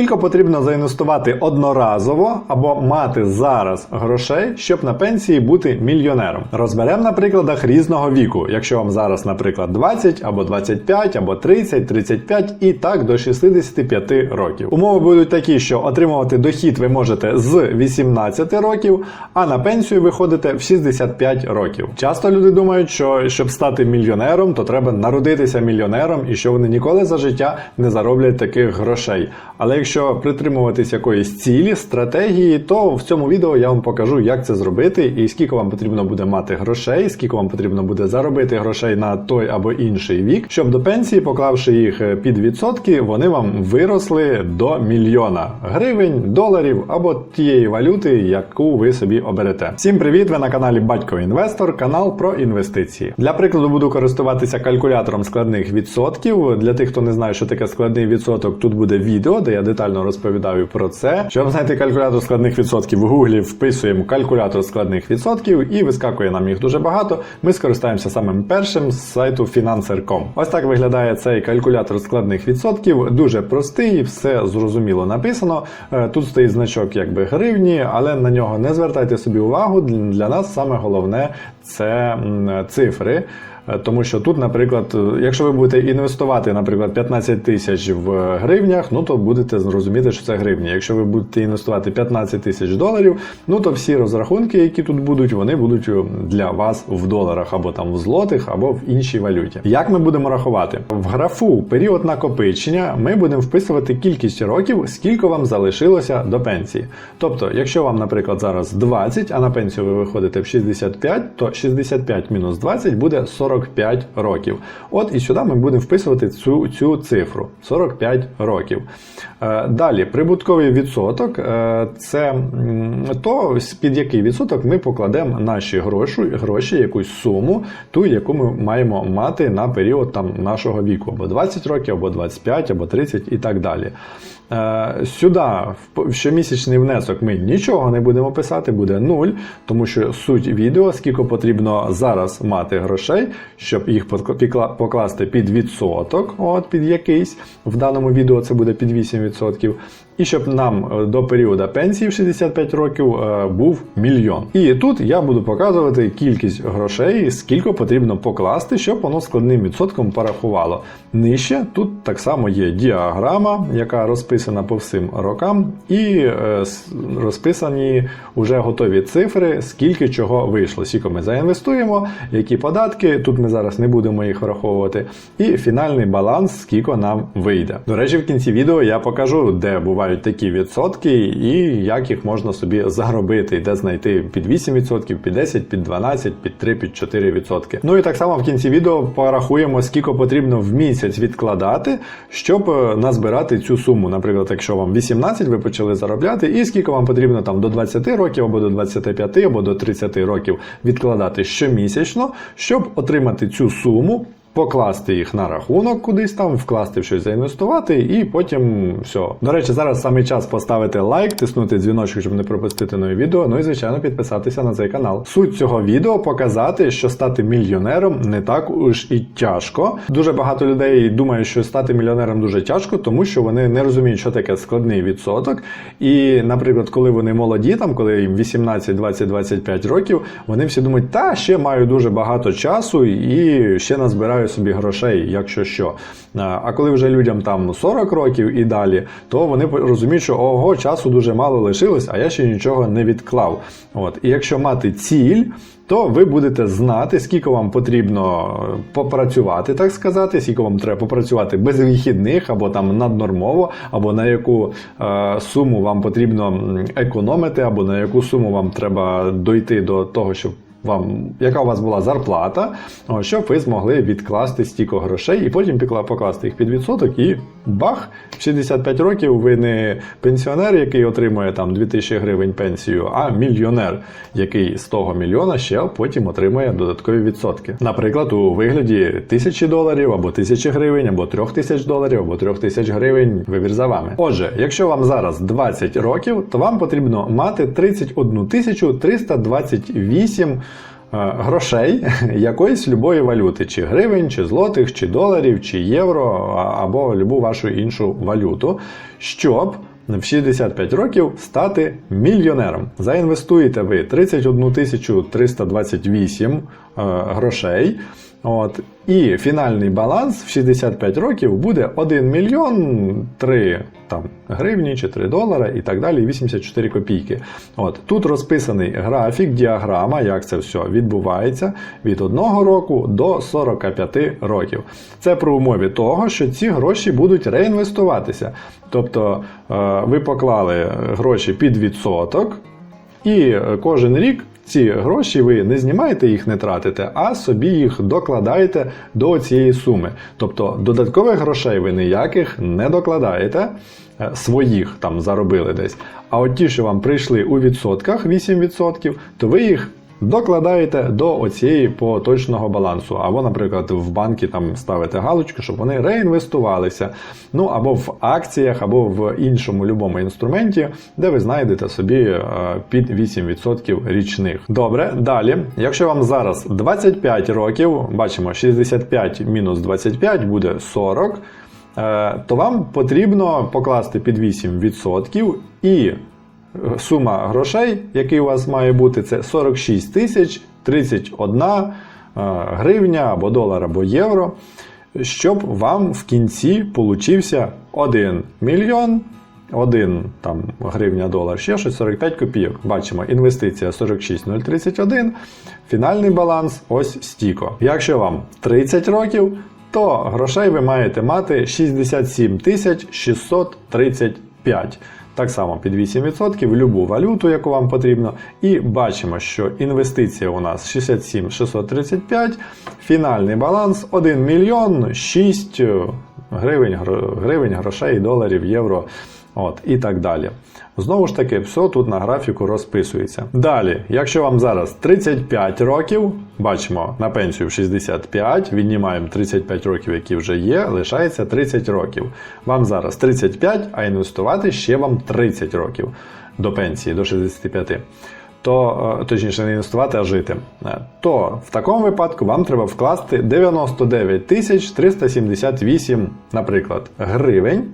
Скільки потрібно заінвестувати одноразово або мати зараз грошей, щоб на пенсії бути мільйонером? Розберемо на прикладах різного віку. Якщо вам зараз, наприклад, 20 або 25, або 30, 35 і так до 65 років. Умови будуть такі, що отримувати дохід ви можете з 18 років, а на пенсію виходите в 65 років. Часто люди думають, що щоб стати мільйонером, то треба народитися мільйонером і що вони ніколи за життя не зароблять таких грошей. Але якщо притримуватись якоїсь цілі, стратегії, то в цьому відео я вам покажу, як це зробити і скільки вам потрібно буде мати грошей, скільки вам потрібно буде заробити грошей на той або інший вік, щоб до пенсії, поклавши їх е, під відсотки, вони вам виросли до мільйона гривень, доларів або тієї валюти, яку ви собі оберете. Всім привіт! Ви на каналі Батько Інвестор, канал про інвестиції. Для прикладу буду користуватися калькулятором складних відсотків. Для тих, хто не знає, що таке складний відсоток, тут буде відео, де я детально розповідаю про це. Щоб знайти калькулятор складних відсотків в гуглі, вписуємо калькулятор складних відсотків і вискакує нам їх дуже багато. Ми скористаємося самим першим з сайту Financer.com. Ось так виглядає цей калькулятор складних відсотків. Дуже простий, все зрозуміло написано. Е, Тут стоїть значок якби гривні, але на нього не звертайте собі увагу. Для нас саме головне це цифри. Е, Тому що тут, наприклад, е, якщо ви будете інвестувати, наприклад, 15 тисяч в гривнях, ну то будете зрозуміти, що це гривні. Якщо ви будете інвестувати 15 тисяч доларів, ну то всі розрахунки, які тут будуть, вони будуть е, для вас в доларах або там в злотих, або в іншій валюті. Як ми будемо рахувати? В графу період накопичення ми будемо вписувати кількість років, скільки вам залишилося до пенсії. Тобто, якщо вам, наприклад, зараз 20, а на пенсію ви виходите в 65, то 65 мінус 20 буде 45 років. От і сюди ми будемо вписувати цю, цю цифру 45 років. Е, Далі, прибутковий відсоток е, це то, під який відсоток ми покладемо наші гроші, гроші, якусь суму, ту, яку ми маємо мати на період там, нашого віку, або 20 років, або 25, або 30 і так далі. Е, Сюди в щомісячний внесок ми нічого не будемо писати, буде 0, тому що суть відео, скільки потрібно зараз мати грошей, щоб їх покласти під відсоток, от під якийсь. В даному відео це буде під 8%. І щоб нам е, до періоду пенсії в 65 років е, був мільйон. І тут я буду показувати кількість грошей, скільки потрібно покласти, щоб воно складним відсотком порахувало. Нижче тут так само є діаграма, яка розписана по всім рокам, і е, розписані вже готові цифри, скільки чого вийшло. Скільки ми заінвестуємо, які податки. Тут ми зараз не будемо їх враховувати. І фінальний баланс, скільки нам вийде. До речі, в кінці відео я покажу, де бувають такі відсотки і як їх можна собі заробити, де знайти під 8%, під 10%, під 12%, під 3%, під 4%. Ну і так само в кінці відео порахуємо, скільки потрібно в місяць відкладати, щоб е, назбирати цю суму. Наприклад, якщо вам 18, ви почали заробляти, і скільки вам потрібно там до 20 років, або до 25, або до 30 років відкладати щомісячно, щоб отримати цю суму. Покласти їх на рахунок кудись там, вкласти в щось заінвестувати, і потім все. До речі, зараз саме час поставити лайк, тиснути дзвіночок, щоб не пропустити нові відео. Ну і звичайно підписатися на цей канал. Суть цього відео показати, що стати мільйонером не так уж і тяжко. Дуже багато людей думають, що стати мільйонером дуже тяжко, тому що вони не розуміють, що таке складний відсоток. І, наприклад, коли вони молоді, там коли їм 18, 20, 25 років, вони всі думають, та ще маю дуже багато часу і ще назбираю собі грошей, якщо що. А а коли вже людям там 40 років і далі, то вони розуміють, що ого, часу дуже мало лишилось, а я ще нічого не відклав. От. І якщо мати ціль, то ви будете знати, скільки вам потрібно попрацювати, так сказати, скільки вам треба попрацювати без вихідних або там наднормово, або на яку е, суму вам потрібно економити, або на яку суму вам треба дойти до того, щоб вам, яка у вас була зарплата, щоб ви змогли відкласти стільки грошей і потім покласти їх під відсоток, і бах, в 65 років ви не пенсіонер, який отримує там 2000 гривень пенсію, а мільйонер, який з того мільйона ще потім отримує додаткові відсотки. Наприклад, у вигляді тисячі доларів або тисячі гривень, або трьох тисяч доларів, або трьох тисяч гривень. Вибір за вами. Отже, якщо вам зараз 20 років, то вам потрібно мати 31 тисячу 328 е, грошей якоїсь любої валюти, чи гривень, чи злотих, чи доларів, чи євро, або любу вашу іншу валюту, щоб в 65 років стати мільйонером. Заінвестуєте ви 31 328 е, грошей. От, і фінальний баланс в 65 років буде 1 мільйон 3 там, гривні чи 3 долара і так далі, 84 копійки. От, тут розписаний графік, діаграма, як це все відбувається від 1 року до 45 років. Це при умові того, що ці гроші будуть реінвестуватися. Тобто е, ви поклали гроші під відсоток, і кожен рік ці гроші ви не знімаєте їх, не тратите, а собі їх докладаєте до цієї суми. Тобто додаткових грошей ви ніяких не докладаєте, е, своїх там заробили десь. А от ті, що вам прийшли у відсотках 8%, то ви їх докладаєте до оцієї поточного балансу. Або, наприклад, в банки там ставите галочку, щоб вони реінвестувалися. Ну або в акціях, або в іншому любому інструменті, де ви знайдете собі е, під 8% річних. Добре, далі, якщо вам зараз 25 років, бачимо 65 мінус 25 буде 40. е, То вам потрібно покласти під 8% і сума грошей, який у вас має бути, це 46 тисяч 31 е, гривня або долар, або євро, щоб вам в кінці получився 1 мільйон. 1 там, гривня, долар, ще щось 45 копійок. Бачимо, інвестиція 46031, фінальний баланс ось стіко. Якщо вам 30 років, то грошей ви маєте мати 67 635. Так само під 8% в любу валюту, яку вам потрібно. І бачимо, що інвестиція у нас 67 635, фінальний баланс 1 мільйон 6 гривень, гривень, грошей, доларів, євро. От, і так далі. Знову ж таки, все тут на графіку розписується. Далі, якщо вам зараз 35 років, бачимо на пенсію в 65, віднімаємо 35 років, які вже є, лишається 30 років. Вам зараз 35, а інвестувати ще вам 30 років до пенсії, до 65 то е, точніше не інвестувати, а жити. Е, То в такому випадку вам треба вкласти 99 тисяч 378, наприклад, гривень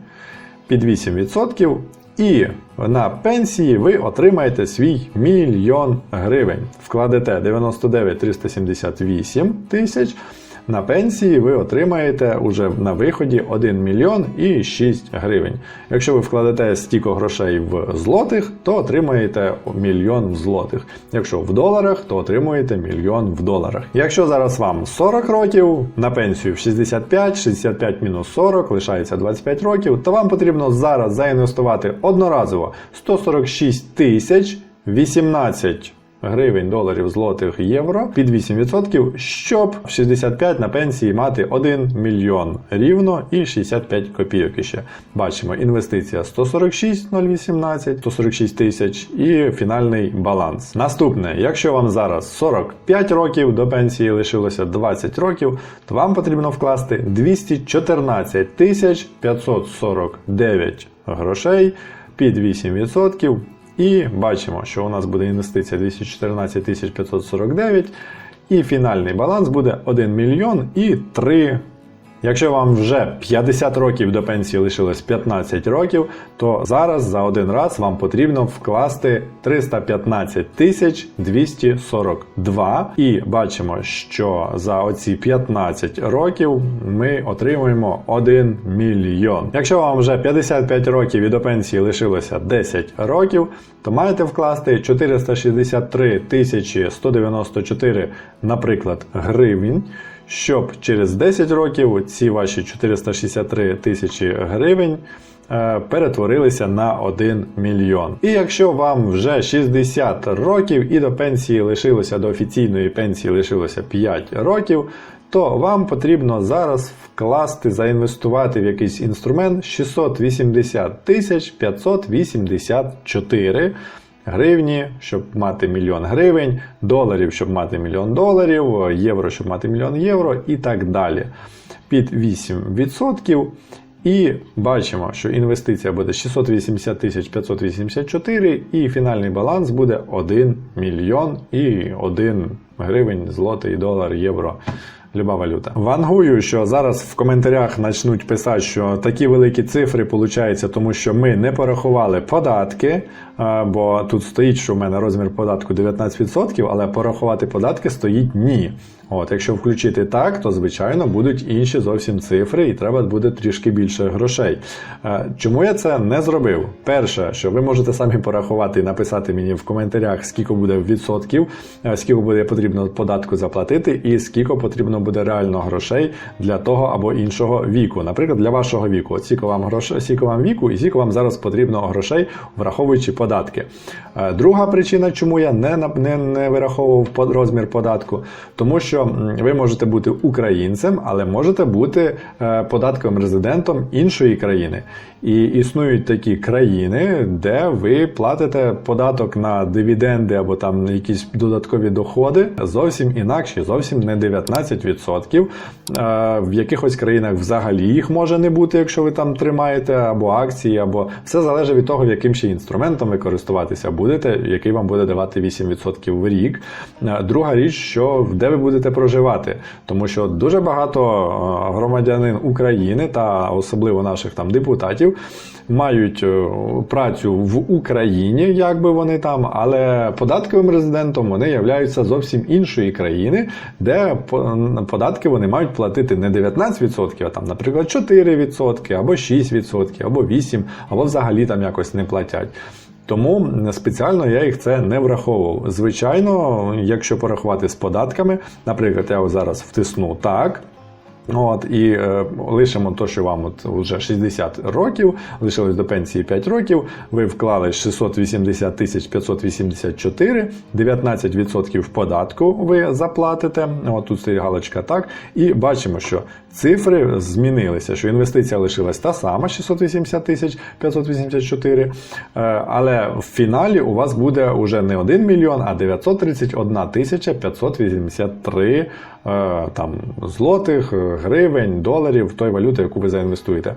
під 8%, і на пенсії ви отримаєте свій мільйон гривень. Вкладете 99 378 тисяч. На пенсії ви отримаєте уже на виході 1 мільйон і 6 гривень. Якщо ви вкладете стільки грошей в злотих, то отримаєте мільйон в злотих. Якщо в доларах, то отримуєте мільйон в доларах. Якщо зараз вам 40 років, на пенсію в 65, 65 мінус 40, лишається 25 років, то вам потрібно зараз заінвестувати одноразово 146 тисяч 18 гривень, доларів, злотих, євро під 8%, щоб в 65 на пенсії мати 1 мільйон рівно і 65 копійок іще. Бачимо, інвестиція 146 018, 146 тисяч і фінальний баланс. Наступне, якщо вам зараз 45 років до пенсії лишилося 20 років, то вам потрібно вкласти 214 тисяч 549 грошей під 8%. І бачимо, що у нас буде інвестиція 214 549, і фінальний баланс буде 1 мільйон і 3. Якщо вам вже 50 років до пенсії лишилось 15 років, то зараз за один раз вам потрібно вкласти 315 тисяч 242. І бачимо, що за оці 15 років ми отримуємо 1 мільйон. Якщо вам вже 55 років і до пенсії лишилося 10 років, то маєте вкласти 463 тисячі 194, наприклад, гривень щоб через 10 років ці ваші 463 тисячі гривень е, перетворилися на 1 мільйон. І якщо вам вже 60 років і до пенсії лишилося до офіційної пенсії лишилося 5 років, то вам потрібно зараз вкласти, заінвестувати в якийсь інструмент 680 тисяч 584 гривні, щоб мати мільйон гривень, доларів, щоб мати мільйон доларів, євро, щоб мати мільйон євро і так далі. Під 8%. І бачимо, що інвестиція буде 680 тисяч 584 і фінальний баланс буде 1 мільйон і 1 гривень, злотий, долар, євро. Люба валюта. Вангую, що зараз в коментарях почнуть писати, що такі великі цифри получаються, тому що ми не порахували податки. Е, Бо тут стоїть, що в мене розмір податку 19%, але порахувати податки стоїть ні. От, якщо включити так, то звичайно будуть інші зовсім цифри, і треба буде трішки більше грошей. Е, Чому я це не зробив? Перше, що ви можете самі порахувати і написати мені в коментарях, скільки буде відсотків, е, скільки буде потрібно податку заплатити, і скільки потрібно буде реально грошей для того або іншого віку. Наприклад, для вашого віку. Скільки вам грош... скільки вам віку, і скільки вам зараз потрібно грошей, враховуючи податки. Е, Друга причина, чому я не, не, не вираховував розмір податку, тому що ви можете бути українцем, але можете бути е, податковим резидентом іншої країни. І існують такі країни, де ви платите податок на дивіденди або там якісь додаткові доходи зовсім інакші, зовсім не 19%. Е, В якихось країнах взагалі їх може не бути, якщо ви там тримаєте або акції, або все залежить від того, яким ще інструментом ви користуватися будете, який вам буде давати 8% в рік. Е, Друга річ, що де ви будете проживати, тому що дуже багато е, громадянин України та особливо наших там депутатів мають е, працю в Україні, як би вони там, але податковим резидентом вони являються зовсім іншої країни, де податки вони мають платити не 19%, а там, наприклад, 4% або 6%, або 8%, або взагалі там якось не платять. Тому спеціально я їх це не враховував. Звичайно, якщо порахувати з податками, наприклад, я зараз втисну так. От, і е, лишимо то, що вам от вже 60 років, лишилось до пенсії 5 років, ви вклали 680 тисяч 584, 19% податку ви заплатите. От тут стоїть галочка так. І бачимо, що цифри змінилися, що інвестиція лишилась та сама 680 тисяч 584, е, але в фіналі у вас буде вже не 1 мільйон, а 931 тисяча 583 е, там, злотих, гривень, доларів, той валюти, яку ви заінвестуєте.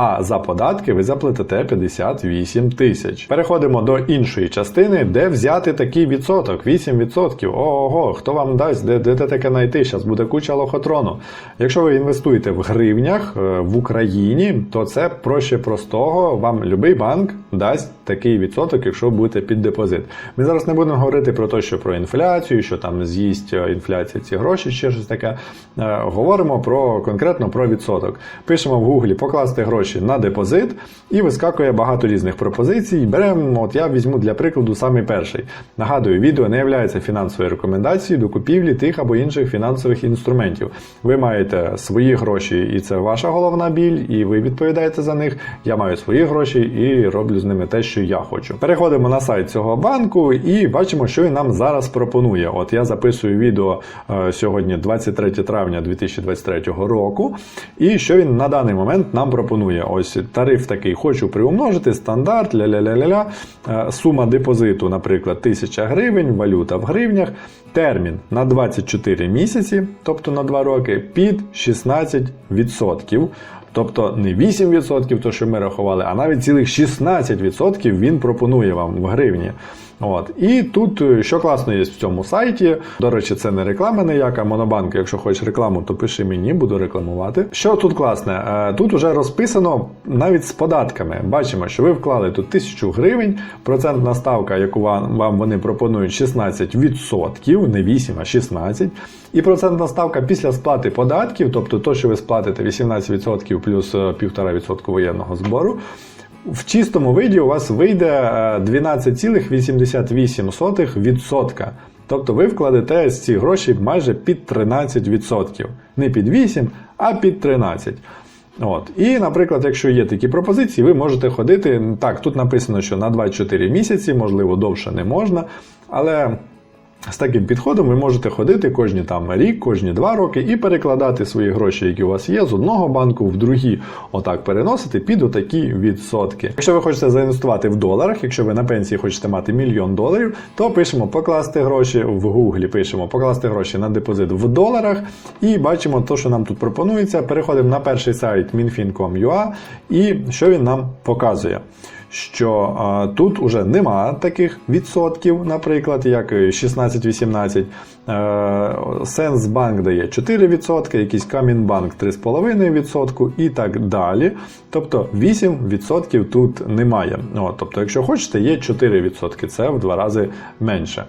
А за податки ви заплатите 58 тисяч. Переходимо до іншої частини, де взяти такий відсоток, 8%. Ого, хто вам дасть, де, де, де таке знайти? Зараз буде куча лохотрону. Якщо ви інвестуєте в гривнях е, в Україні, то це проще простого. Вам будь-який банк дасть такий відсоток, якщо будете під депозит. Ми зараз не будемо говорити про те, що про інфляцію, що там з'їсть е, інфляція ці гроші, ще щось таке. Е, Говоримо про конкретно про відсоток. Пишемо в Гуглі покласти гроші на депозит, і вискакує багато різних пропозицій. Беремо, от я візьму для прикладу самий перший. Нагадую, відео не є фінансовою рекомендацією до купівлі тих або інших фінансових інструментів. Ви маєте свої гроші, і це ваша головна біль, і ви відповідаєте за них. Я маю свої гроші і роблю з ними те, що я хочу. Переходимо на сайт цього банку і бачимо, що він нам зараз пропонує. От я записую відео е, сьогодні, 23 травня 2023 року. І що він на даний момент нам пропонує? Ось тариф такий, хочу приумножити, стандарт, ля-ля-ля-ля-ля. Е, Сума депозиту, наприклад, 1000 гривень, валюта в гривнях. Термін на 24 місяці, тобто на 2 роки, під 16%. Тобто не 8%, то що ми рахували, а навіть цілих 16% він пропонує вам в гривні. От. І тут е, що класно є в цьому сайті. До речі, це не реклама ніяка. Монобанк, якщо хочеш рекламу, то пиши мені, буду рекламувати. Що тут класне? Е, Тут вже розписано навіть з податками. Бачимо, що ви вклали тут 1000 гривень, процентна ставка, яку вам, вони пропонують 16%, не 8, а 16%. І процентна ставка після сплати податків, тобто то, що ви сплатите 18% плюс е, 1,5% воєнного збору. В чистому виді у вас вийде е, 12,88%. Тобто ви вкладете з ці гроші майже під 13%. Не під 8, а під 13%. От. І, наприклад, якщо є такі пропозиції, ви можете ходити. Так, тут написано, що на 24 місяці, можливо, довше не можна, але. З таким підходом ви можете ходити кожні там рік, кожні два роки і перекладати свої гроші, які у вас є, з одного банку в другий, отак переносити під отакі відсотки. Якщо ви хочете заінвестувати в доларах, якщо ви на пенсії хочете мати мільйон доларів, то пишемо покласти гроші в Гуглі, пишемо покласти гроші на депозит в доларах і бачимо те, що нам тут пропонується. Переходимо на перший сайт minfin.com.ua і що він нам показує. Що е, тут уже нема таких відсотків, наприклад, як 16-18. Е, Сенсбанк дає 4%, якийсь Камінбанк 3,5% і так далі. Тобто 8% тут немає. От, тобто, якщо хочете, є 4%, це в два рази менше.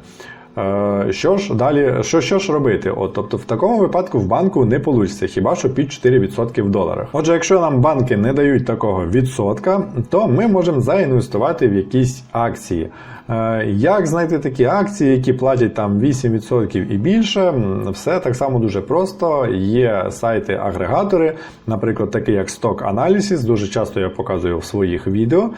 Е, Що ж далі, що, що ж робити? От, тобто, в такому випадку в банку не вийде, хіба що під 4% в доларах. Отже, якщо нам банки не дають такого відсотка, то ми можемо заінвестувати в якісь акції. Е, Як знайти такі акції, які платять там 8% і більше? Все так само дуже просто. Є сайти-агрегатори, наприклад, такий як Stock Analysis, дуже часто я показую в своїх відео.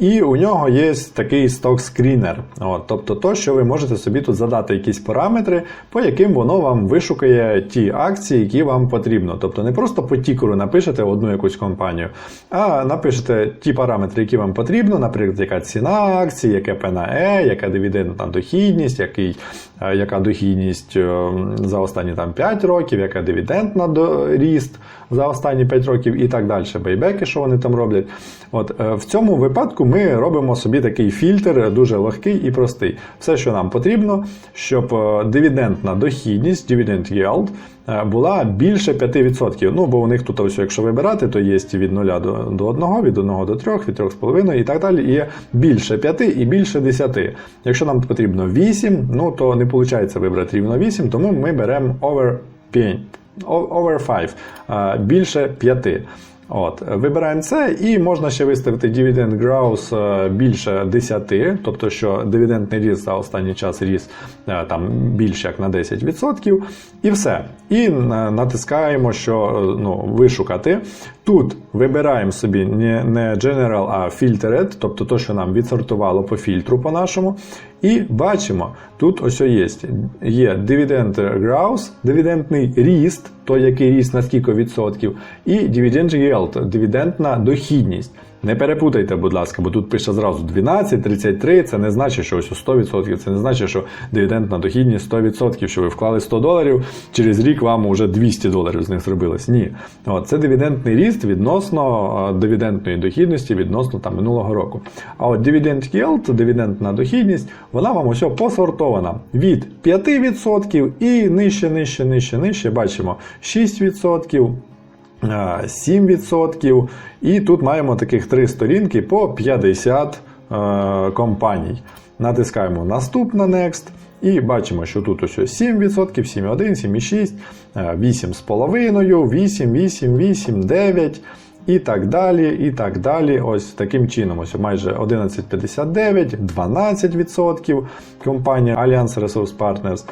І у нього є такий сток-скрінер. Тобто то, що ви можете собі тут задати якісь параметри, по яким воно вам вишукає ті акції, які вам потрібно. Тобто не просто по тікеру напишете одну якусь компанію, а напишете ті параметри, які вам потрібно, наприклад, яка ціна акції, яке ПНЕ, яка дивідендна дохідність, який, яка дохідність е, за останні там 5 років, яка дивідендна ріст за останні 5 років і так далі. Бейбеки, що вони там роблять. От е, в цьому випадку ми робимо собі такий фільтр е, дуже легкий і простий. Все, що нам потрібно, щоб е, дивідендна дохідність, dividend yield, е, була більше 5%. Ну, бо у них тут, ось, якщо вибирати, то є від 0 до, до 1, від 1 до 3, від 3,5 і так далі. Є більше 5 і більше 10. Якщо нам потрібно 8, ну то не виходить вибрати рівно 8, тому ми беремо over 5, over 5, е, більше 5. От, Вибираємо це, і можна ще виставити dividend growth е, більше 10, тобто що дивідендний ріст за останній час ріс е, там більше як на 10%. І все. І е, натискаємо, що ну, вишукати. Тут вибираємо собі не, General, а Filtered, тобто то, що нам відсортувало по фільтру по нашому. І бачимо, тут ось є. Є dividend growth, дивідендний ріст, той, який ріст на скільки відсотків, і dividend yield, дивідендна дохідність. Не перепутайте, будь ласка, бо тут пише зразу 12, 33, це не значить, що ось у 100%, це не значить, що дивідендна дохідність 100%, що ви вклали 100 доларів, через рік вам вже 200 доларів з них зробилось. Ні. От, це дивідендний ріст відносно е, дивідендної дохідності відносно там, минулого року. А от dividend yield, дивідендна дохідність, вона вам ось посортована від 5% і нижче, нижче, нижче, нижче, бачимо 6%. Е, 7%. І тут маємо таких три сторінки по 50 е, компаній. Натискаємо наступна Next. І бачимо, що тут ось 7%, 7,1, 7,6, е, 8,5, 8, 8, 8, 9 і так далі. І так далі. Ось таким чином. Ось майже 11,59, 12% компанія Allianz Resource Partners.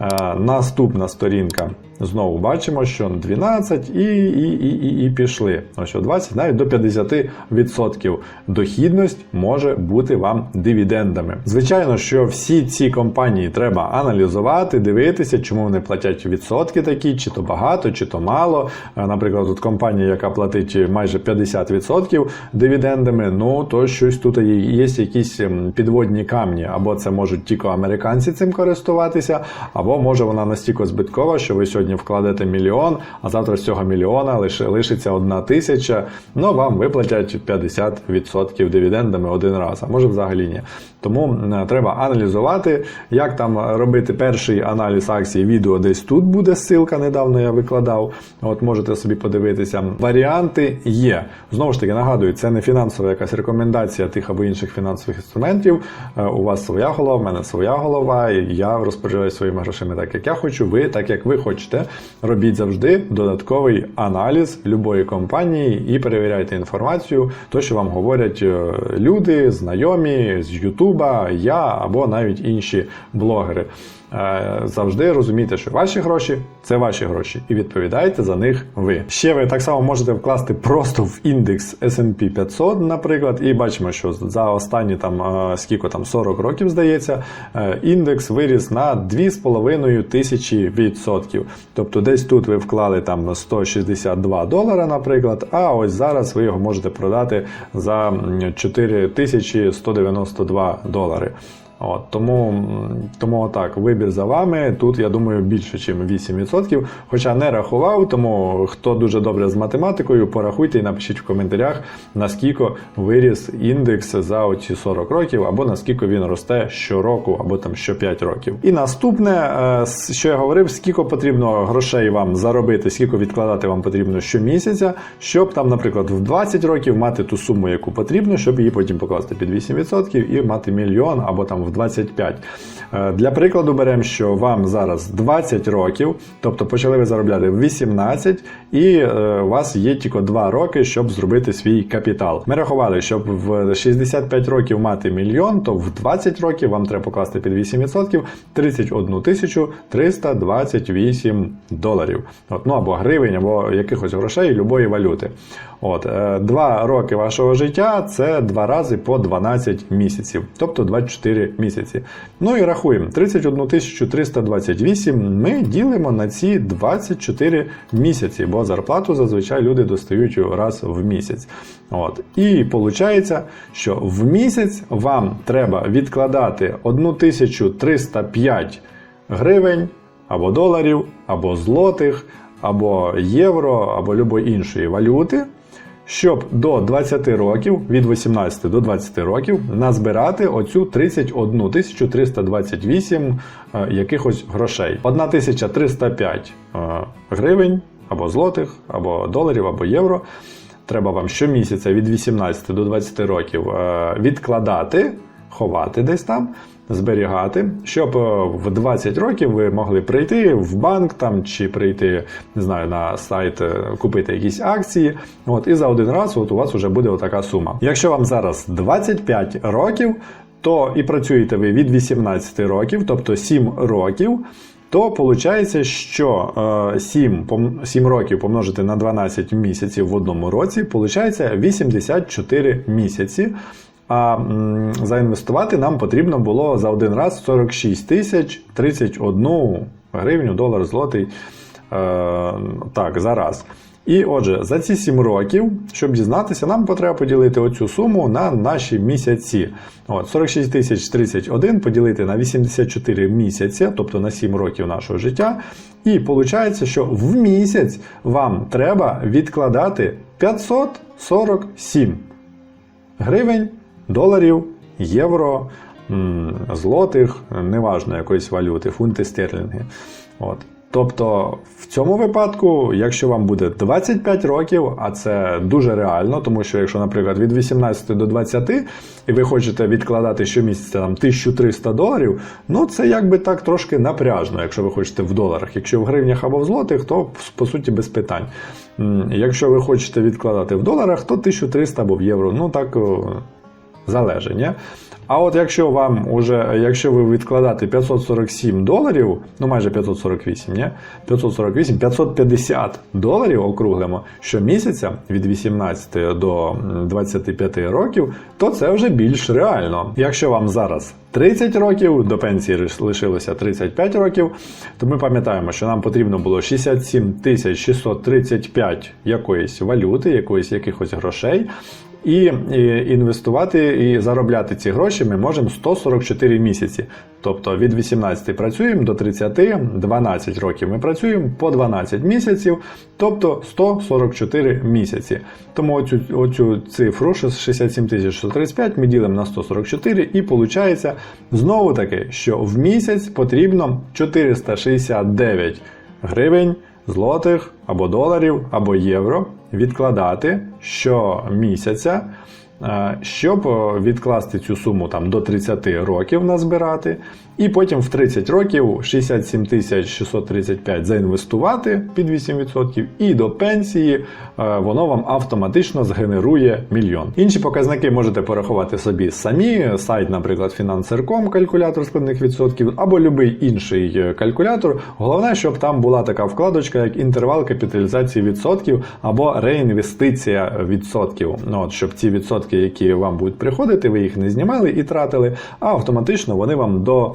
Е, Наступна сторінка. Знову бачимо, що 12 і, і, і, і, і пішли. Ось що 20, навіть до 50% дохідність може бути вам дивідендами. Звичайно, що всі ці компанії треба аналізувати, дивитися, чому вони платять відсотки такі, чи то багато, чи то мало. Е, Наприклад, тут компанія, яка платить майже 50% дивідендами, ну то щось тут є, є якісь ем, підводні камні, або це можуть тільки американці цим користуватися, або може вона настільки збиткова, що ви сьогодні вкладете мільйон, а завтра з цього мільйона лише лишиться одна тисяча. Ну вам виплатять 50% дивідендами один раз, а може взагалі ні. Тому треба аналізувати, як там робити перший аналіз акцій. Відео десь тут буде ссылка, недавно я викладав. От можете собі подивитися. Варіанти є. Знову ж таки, нагадую, це не фінансова якась рекомендація тих або інших фінансових інструментів. Е, У вас своя голова, в мене своя голова, і я розпоряджаюся своїми грошима так, як я хочу, ви так, як ви хочете. Робіть завжди додатковий аналіз любої компанії і перевіряйте інформацію, то, що вам говорять е, люди, знайомі з Ютуба, я або навіть інші блогери. Е, Завжди розумійте, що ваші гроші це ваші гроші, і відповідаєте за них ви. Ще ви так само можете вкласти просто в індекс S&P 500, наприклад, і бачимо, що за останні там е, скільки там 40 років здається, е, індекс виріс на 2,5 тисячі відсотків. Тобто, десь тут ви вклали там 162 долара, наприклад, а ось зараз ви його можете продати за м, 4192 долари. От, тому, тому так, вибір за вами. Тут, я думаю, більше, ніж 8%. Хоча не рахував, тому хто дуже добре з математикою, порахуйте і напишіть в коментарях, наскільки виріс індекс за оці 40 років, або наскільки він росте щороку, або там що 5 років. І наступне, е, що я говорив, скільки потрібно грошей вам заробити, скільки відкладати вам потрібно щомісяця, щоб там, наприклад, в 20 років мати ту суму, яку потрібно, щоб її потім покласти під 8% і мати мільйон або там в 25. Е, Для прикладу беремо, що вам зараз 20 років, тобто почали ви заробляти в 18, і е, у вас є тільки 2 роки, щоб зробити свій капітал. Ми рахували, щоб в 65 років мати мільйон, то в 20 років вам треба покласти під 8% 31 тисячу 328 доларів. От, ну або гривень, або якихось грошей любої валюти. От, е, два роки вашого життя це два рази по 12 місяців, тобто 24 місяці. Ну і рахуємо 31 328 ми ділимо на ці 24 місяці, бо зарплату зазвичай люди достають раз в місяць. От. І виходить, що в місяць вам треба відкладати 1305 гривень або доларів, або злотих, або євро, або любої іншої валюти щоб до 20 років, від 18 до 20 років, назбирати оцю 31 328 е, якихось грошей. 1305 е, гривень або злотих, або доларів, або євро. Треба вам щомісяця від 18 до 20 років е, відкладати, ховати десь там, зберігати, щоб е, в 20 років ви могли прийти в банк там чи прийти, не знаю, на сайт, е, купити якісь акції. От, і за один раз от у вас вже буде отака сума. Якщо вам зараз 25 років, то і працюєте ви від 18 років, тобто 7 років. То виходить, що е, 7, пом- 7 років помножити на 12 місяців в одному році, виходить 84 місяці. А заінвестувати нам потрібно було за один раз 46 тисяч 31 гривню, долар, злотий. Е, так, за раз. І отже, за ці 7 років, щоб дізнатися, нам потреба поділити оцю суму на наші місяці. От, 46 тисяч 31 поділити на 84 місяці, тобто на 7 років нашого життя. І виходить, що в місяць вам треба відкладати 547 гривень, доларів, євро, злотих, неважно якоїсь валюти, фунти стерлінги. От. Тобто, в цьому випадку, якщо вам буде 25 років, а це дуже реально, тому що якщо, наприклад, від 18 до 20, і ви хочете відкладати щомісяця там 1300 доларів, ну це якби так трошки напряжно, якщо ви хочете в доларах. Якщо в гривнях або в злотих, то по суті без питань. Якщо ви хочете відкладати в доларах, то 1300 або в євро. Ну так Ні? А от якщо вам уже, якщо ви відкладати 547 доларів, ну майже 548, ні? 548, 550 доларів округлимо щомісяця від 18 до 25 років, то це вже більш реально. Якщо вам зараз 30 років, до пенсії лишилося 35 років, то ми пам'ятаємо, що нам потрібно було 67 тисяч 635 якоїсь валюти, якоїсь якихось грошей. І, інвестувати і заробляти ці гроші ми можемо 144 місяці. Тобто від 18 працюємо до 30, 12 років ми працюємо по 12 місяців, тобто 144 місяці. Тому оцю, оцю цифру 67 635 ми ділимо на 144 і виходить знову таки, що в місяць потрібно 469 гривень злотих або доларів, або євро відкладати щомісяця, е, щоб е, відкласти цю суму там до 30 років назбирати, і потім в 30 років 67 635 заінвестувати під 8%, і до пенсії е, воно вам автоматично згенерує мільйон. Інші показники можете порахувати собі самі. Сайт, наприклад, Financer.com, калькулятор складних відсотків, або будь-який інший е, калькулятор. Головне, щоб там була така вкладочка, як інтервал капіталізації відсотків або реінвестиція відсотків. Ну, от, щоб ці відсотки відсотки, які вам будуть приходити, ви їх не знімали і тратили, а автоматично вони вам до,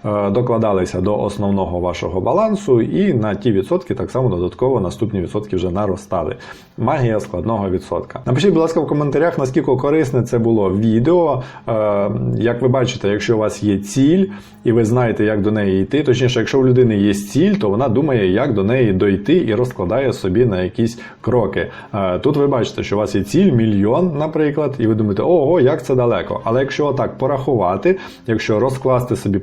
докладалися до основного вашого балансу, і на ті відсотки так само додатково наступні відсотки вже наростали. Магія складного відсотка. Напишіть, будь ласка, в коментарях, наскільки корисне це було відео. Е, Як ви бачите, якщо у вас є ціль і ви знаєте, як до неї йти, точніше, якщо у людини є ціль, то вона думає, як до неї дойти і розкладає собі на якісь кроки. Е, Тут ви бачите, що у вас є ціль мільйон, наприклад, і ви думаєте, ого, як це далеко. Але якщо так порахувати, якщо розкласти собі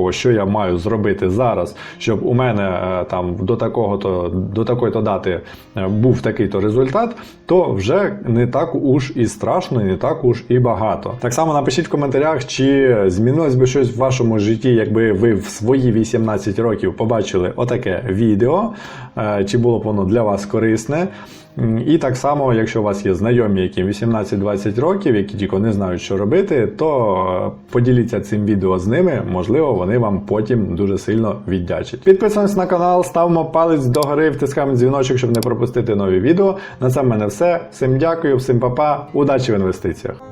покроково, що я маю зробити зараз, щоб у мене е, там до такого то до такої то дати е, був такий то результат, то вже не так уж і страшно, і не так уж і багато. Так само напишіть в коментарях, чи змінилось би щось в вашому житті, якби ви в свої 18 років побачили отаке відео, е, чи було б воно для вас корисне. І так само, якщо у вас є знайомі, яким 18-20 років, які тільки не знають, що робити, то е, поділіться цим відео з ними. Можливо, вони вам потім дуже сильно віддячать. Підписуємось на канал, ставимо палець догори, втискаємо дзвіночок, щоб не пропустити нові відео. На це в мене все. Всім дякую, всім па-па, удачі в інвестиціях.